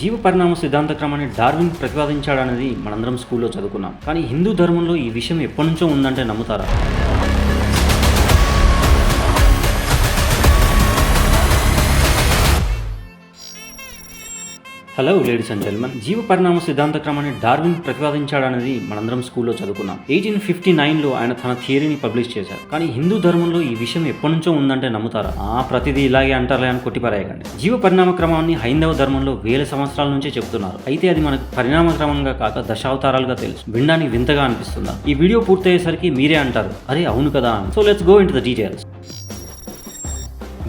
జీవ పరిణామ సిద్ధాంత క్రమాన్ని డార్విన్ ప్రతిపాదించాడనేది మనందరం స్కూల్లో చదువుకున్నాం. కానీ హిందూ ధర్మంలో ఈ విషయం ఎప్పటి నుంచో ఉందంటే నమ్ముతారా? హలో లేడీస్ అండ్ జెల్మన్ జీవ పరిణామ సిద్ధాంత క్రమాన్ని డార్విన్ ప్రతిపాదించాడనేది మనందరం స్కూల్లో చదువుకున్నాం. ఎయిటీన్ ఫిఫ్టీ నైన్లో ఆయన తన థియరీని పబ్లిష్ చేశారు. కానీ హిందూ ధర్మంలో ఈ విషయం ఎప్పటి నుంచో ఉందంటే నమ్ముతారా? ఆ ప్రతిదీ ఇలాగే అంటారులే అని కొట్టిపారేయకండి. జీవ పరిణామ క్రమాన్ని హైందవ ధర్మంలో వేల సంవత్సరాల నుంచే చెబుతున్నారు. అయితే అది మనకు పరిణామ క్రమంగా కాక దశావతారాలుగా తెలుసు. వినడానికి వింతగా అనిపిస్తుందా? ఈ వీడియో పూర్తయ్యేసరికి మీరే అంటారు. అరే అవును కదా అని. So let's go into the details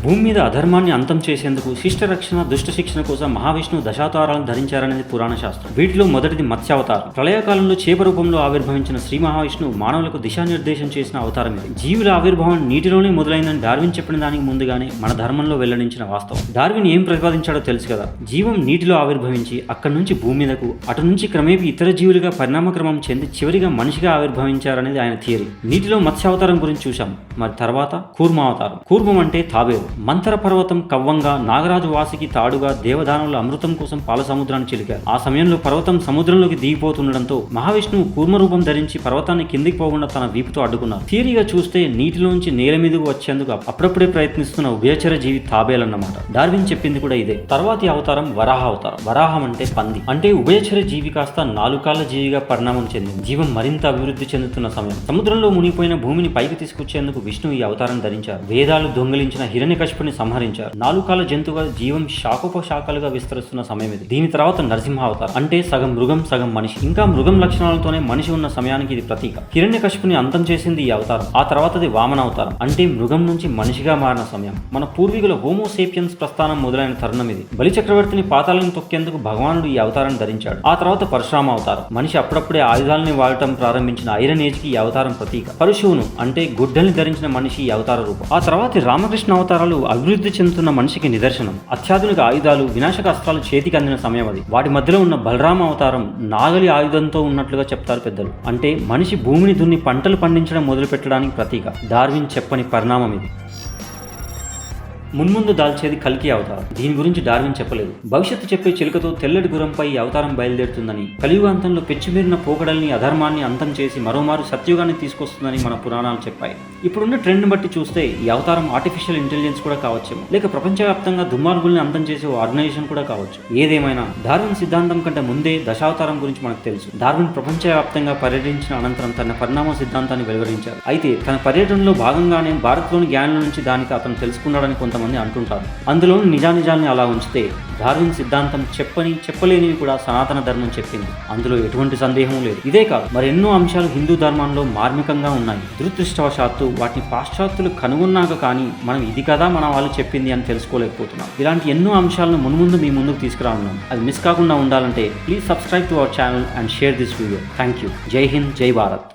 భూమి మీద అధర్మాన్ని అంతం చేసేందుకు శిష్ట రక్షణ దుష్ట శిక్షణ కోసం మహావిష్ణువు దశావతారాలను ధరించారనేది పురాణ శాస్త్రం. వీటిలో మొదటిది మత్స్యావతారం. ప్రళయకాలంలో చేప రూపంలో ఆవిర్భవించిన శ్రీ మహావిష్ణువు మానవులకు దిశానిర్దేశం చేసిన అవతారం ఇది జీవుల ఆవిర్భావం నీటిలోనే మొదలైందని డార్విన్ చెప్పిన దానికి ముందుగానే మన ధర్మంలో వెల్లడించిన వాస్తవం. డార్విన్ ఏం ప్రతిపాదించాడో తెలుసు కదా. జీవం నీటిలో ఆవిర్భవించి అక్కడి నుంచి భూమి మీదకు అటు నుంచి క్రమేపీ ఇతర జీవులుగా పరిణామక్రమం చెంది చివరిగా మనిషిగా ఆవిర్భవించారనేది ఆయన థియరీ. నీటిలో మత్స్యావతారం గురించి చూశాం. మరి తర్వాత కూర్మావతారం. కూర్మం అంటే తాబేరు మంతర పర్వతం కవ్వంగా నాగరాజు వాసికి తాడుగా దేవదానవుల అమృతం కోసం పాల సముద్రాన్ని చిలికారు. ఆ సమయంలో పర్వతం సముద్రంలోకి దిగిపోతుండడంతో మహావిష్ణువు కూర్మరూపం ధరించి పర్వతాన్ని కిందికి పోకుండా తన వీపుతో అడ్డుకున్నారు. తీరిగా చూస్తే నీటిలోంచి నేల మీదకు వచ్చేందుకు అప్పుడప్పుడే ప్రయత్నిస్తున్న ఉభయచర జీవి తాబేలన్నమాట. డార్విన్ చెప్పింది కూడా ఇదే. తర్వాతి అవతారం వరాహ అవతారం. వరాహం అంటే పంది. అంటే ఉభయచర జీవి కాస్త నాలుకాళ్ళ జీవిగా పరిణామం చెందింది. జీవం మరింత అభివృద్ధి చెందుతున్న సమయం. సముద్రంలో మునిగిపోయిన భూమిని పైకి తీసుకొచ్చేందుకు విష్ణువు ఈ అవతారం ధరించారు. వేదాలు దొంగిలించిన హిరణ్యకశిపుని సంహరించారు. నాలుగు జంతువుగా జీవం శాఖోపశాఖలుగా విస్తరిస్తున్న సమయం ఇది. దీని తర్వాత నరసింహావతారం. అంటే సగం మృగం సగం మనిషి. ఇంకా మృగం లక్షణాలతోనే మనిషి ఉన్న సమయానికి ఇది ప్రతీక. హిరణ్యకశిపుని అంతం చేసింది ఈ అవతారం. ఆ తర్వాత అది వామన అవతారం అంటే మృగం నుంచి మనిషిగా మారిన సమయం. మన పూర్వీకుల హోమోసేపియన్స్ ప్రస్థానం మొదలైన తరుణం ఇది. బలి చక్రవర్తిని పాతాలను తొక్కేందుకు భగవానుడు ఈ అవతారం ధరించాడు. ఆ తర్వాత పరశురామ అవతారం మనిషి అప్పుడప్పుడే ఆయుధాలని వాడటం ప్రారంభించిన ఐరన్ ఏజ్కి ఈ అవతారం ప్రతీక. పరశువును అంటే గుడ్డల్ని ధరించిన మనిషి ఈ అవతార రూపం. ఆ తర్వాత రామకృష్ణ అవతారం అవతారాలు అభివృద్ధి చెందుతున్న మనిషికి నిదర్శనం. అత్యాధునిక ఆయుధాలు వినాశక అస్త్రాలు చేతికి అందిన సమయం అది. వాటి మధ్యలో ఉన్న బలరామ అవతారం నాగలి ఆయుధంతో ఉన్నట్లుగా చెప్తారు పెద్దలు. అంటే మనిషి భూమిని దున్ని పంటలు పండించడం మొదలు పెట్టడానికి ప్రతీక. డార్విన్ చెప్పని పరిణామం ఇది. మున్ముందు దాల్చేది కల్కి అవతారం. దీని గురించి డార్విన్ చెప్పలేదు. భవిష్యత్తు చెప్పే చిలుకతో తెల్లటి గురంపై ఈ అవతారం బయలుదేరుతుందని కలియుగాంతంలో పెచ్చిమీరిన పోకడల్ని అధర్మాన్ని అంతం చేసి మరోమారు సత్యుగాన్ని తీసుకొస్తుందని మన పురాణాలు చెప్పాయి. ఇప్పుడున్న ట్రెండ్ బట్టి చూస్తే ఈ అవతారం ఆర్టిఫిషియల్ ఇంటెలిజెన్స్ కూడా కావచ్చేమో. లేక ప్రపంచవ్యాప్తంగా దుర్మార్గుల్ని అంతం చేసే ఓ ఆర్గనైజేషన్ కూడా కావచ్చు. ఏదేమైనా డార్విన్ సిద్ధాంతం కంటే ముందే దశావతారం గురించి మనకు తెలుసు. డార్విన్ ప్రపంచవ్యాప్తంగా పర్యటించిన అనంతరం తన పరిణామ సిద్ధాంతాన్ని వెలువరించారు. అయితే తన పర్యటనలో భాగంగానే భారత్లోని జ్ఞానుల నుంచి దానికి అతను తెలుసుకున్నాడని కొంతమంది అంటుంటారు అందులో నిజానిజాల్ని అలా ఉంచితే డార్విన్ సిద్ధాంతం చెప్పని చెప్పలేనివి కూడా సనాతన ధర్మం చెప్పింది. అందులో ఎటువంటి సందేహం లేదు. ఇదే కాదు మరెన్నో అంశాలు హిందూ ధర్మంలో మార్మికంగా ఉన్నాయి. దురదృష్టవశాత్తు వాటిని పాశ్చాత్యులు కనుగొన్నాక కానీ మనం ఇది కదా మన వాళ్ళు చెప్పింది అని తెలుసుకోలేకపోతున్నాం. ఇలాంటి ఎన్నో అంశాలను మున్ముందు మీ ముందుకు తీసుకురానున్నాం. అది మిస్ కాకుండా ఉండాలంటే please subscribe to our channel and share this video thank you జై హింద్ జై భారత్.